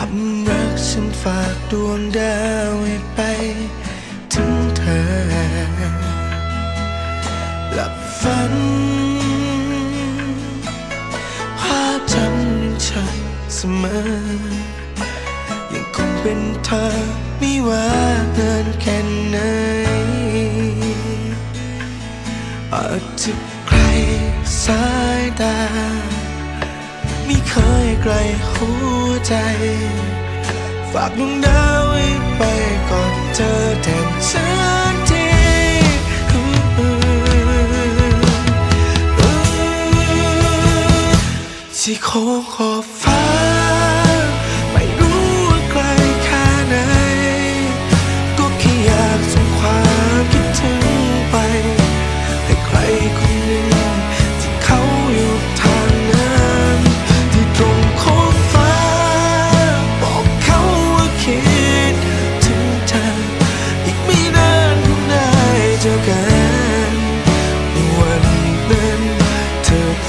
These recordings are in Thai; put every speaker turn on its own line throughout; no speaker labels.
คำรักฉันฝากดวงดาวให้ไปถึงเธอ หลับฝันภาพจำฉันเสมอ ยังคงเป็นเธอไม่ว่าเงินแค่ไหนอาจจะไกลสายตา ไม่เคยไกลหัวใจ ฝากดวงดาวไว้ไปก่อนเธอแทนฉันทีที่โค้งขอบฟ้า ไม่รู้ว่าไกลแค่ไหน ก็แค่อยากส่งความคิดถึงไป ให้ใคร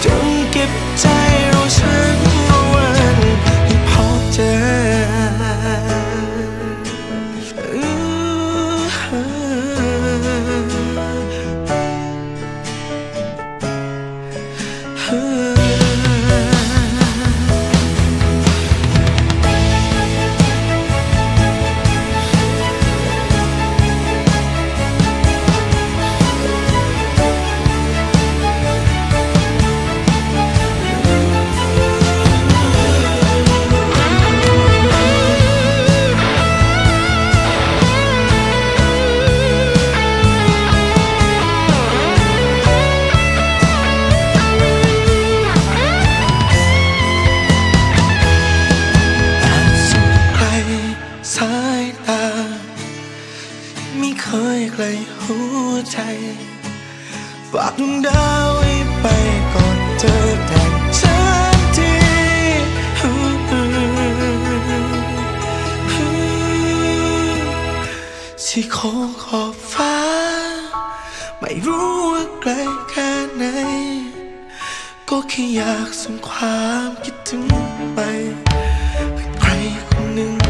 จนเก็บใจรอฉันวันพอเจออา ไม่เคยไกลหัวใจฝากดวงดาวไว้ไปก่อนเธอแต่งฉันทีที่โค้งขอบฟ้า ไม่รู้ว่าไกลแค่ไหน ก็แค่อยากส่งความคิดถึงไป ใครคนหนึ่ง